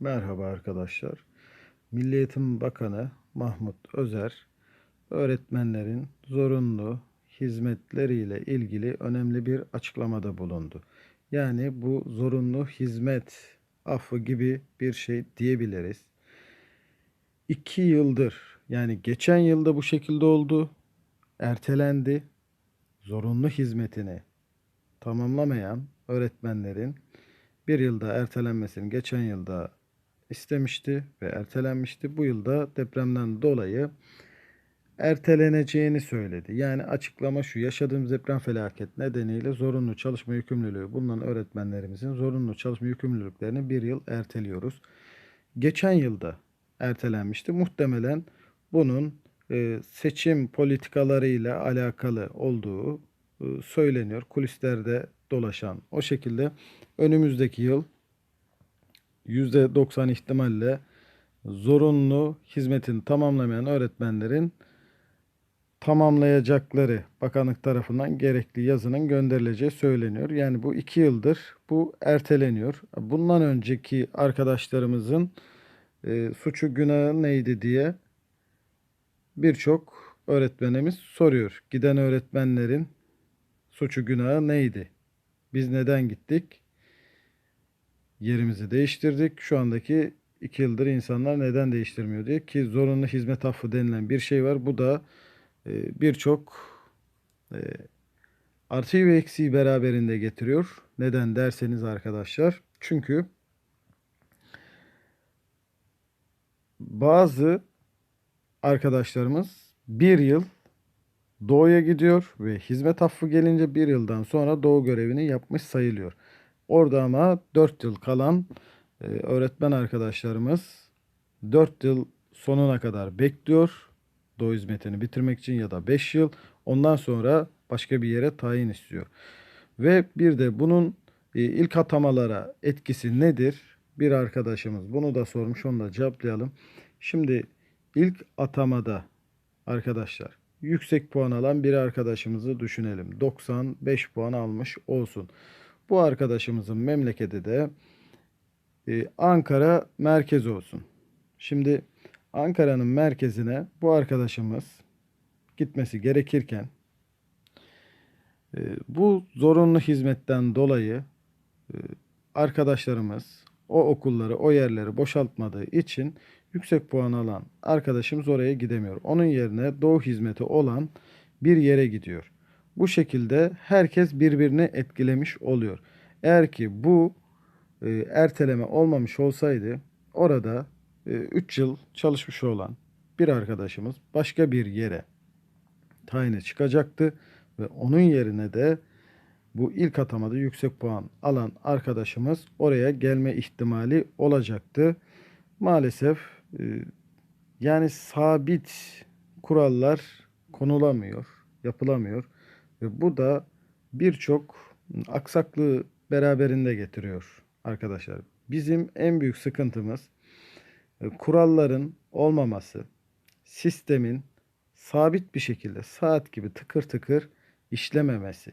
Merhaba arkadaşlar. Milli Eğitim Bakanı Mahmut Özer, öğretmenlerin zorunlu hizmetleriyle ilgili önemli bir açıklamada bulundu. Yani bu zorunlu hizmet affı gibi bir şey diyebiliriz. İki yıldır yani geçen yılda bu şekilde oldu, ertelendi. Zorunlu hizmetini tamamlamayan öğretmenlerin bir yılda ertelenmesini geçen yılda istemişti ve ertelenmişti. Bu yılda depremden dolayı erteleneceğini söyledi. Yani açıklama şu yaşadığımız deprem felaket nedeniyle zorunlu çalışma yükümlülüğü bulunan öğretmenlerimizin zorunlu çalışma yükümlülüklerini bir yıl erteliyoruz. Geçen yılda ertelenmişti. Muhtemelen bunun e, seçim politikalarıyla alakalı olduğu e, söyleniyor. Kulislerde dolaşan o şekilde önümüzdeki yıl %90 ihtimalle zorunlu hizmetini tamamlamayan öğretmenlerin tamamlayacakları bakanlık tarafından gerekli yazının gönderileceği söyleniyor. Yani bu iki yıldır bu erteleniyor. Bundan önceki arkadaşlarımızın e, suçu günahı neydi diye birçok öğretmenimiz soruyor. Giden öğretmenlerin suçu günahı neydi? Biz neden gittik? Yerimizi değiştirdik. Şu andaki iki yıldır insanlar neden değiştirmiyor diye ki zorunlu hizmet affı denilen bir şey var. Bu da e, birçok e, artıyı ve eksiği beraberinde getiriyor. Neden derseniz arkadaşlar. Çünkü bazı arkadaşlarımız bir yıl doğuya gidiyor ve hizmet affı gelince bir yıldan sonra doğu görevini yapmış sayılıyor. Orada ama 4 yıl kalan e, öğretmen arkadaşlarımız 4 yıl sonuna kadar bekliyor. Doğu hizmetini bitirmek için ya da 5 yıl. Ondan sonra başka bir yere tayin istiyor. Ve bir de bunun e, ilk atamalara etkisi nedir? Bir arkadaşımız bunu da sormuş onu da cevaplayalım. Şimdi ilk atamada arkadaşlar yüksek puan alan bir arkadaşımızı düşünelim. 95 puan almış olsun. Bu arkadaşımızın memleketi de e, Ankara merkez olsun. Şimdi Ankara'nın merkezine bu arkadaşımız gitmesi gerekirken e, bu zorunlu hizmetten dolayı e, arkadaşlarımız o okulları, o yerleri boşaltmadığı için yüksek puan alan arkadaşımız oraya gidemiyor. Onun yerine doğu hizmeti olan bir yere gidiyor. Bu şekilde herkes birbirini etkilemiş oluyor. Eğer ki bu e, erteleme olmamış olsaydı orada 3 yıl çalışmış olan bir arkadaşımız başka bir yere tayine çıkacaktı ve onun yerine de bu ilk atamada yüksek puan alan arkadaşımız oraya gelme ihtimali olacaktı. Maalesef e, yani sabit kurallar konulamıyor, yapılamıyor ve bu da birçok aksaklığı beraberinde getiriyor arkadaşlar. Bizim en büyük sıkıntımız e, kuralların olmaması, sistemin sabit bir şekilde saat gibi tıkır tıkır işlememesi.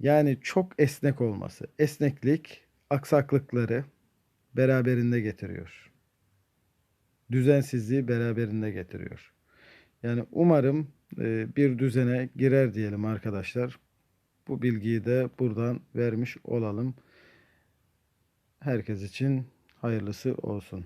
Yani çok esnek olması. Esneklik aksaklıkları beraberinde getiriyor. Düzensizliği beraberinde getiriyor. Yani umarım e, bir düzene girer diyelim arkadaşlar. Bu bilgiyi de buradan vermiş olalım. Herkes için hayırlısı olsun.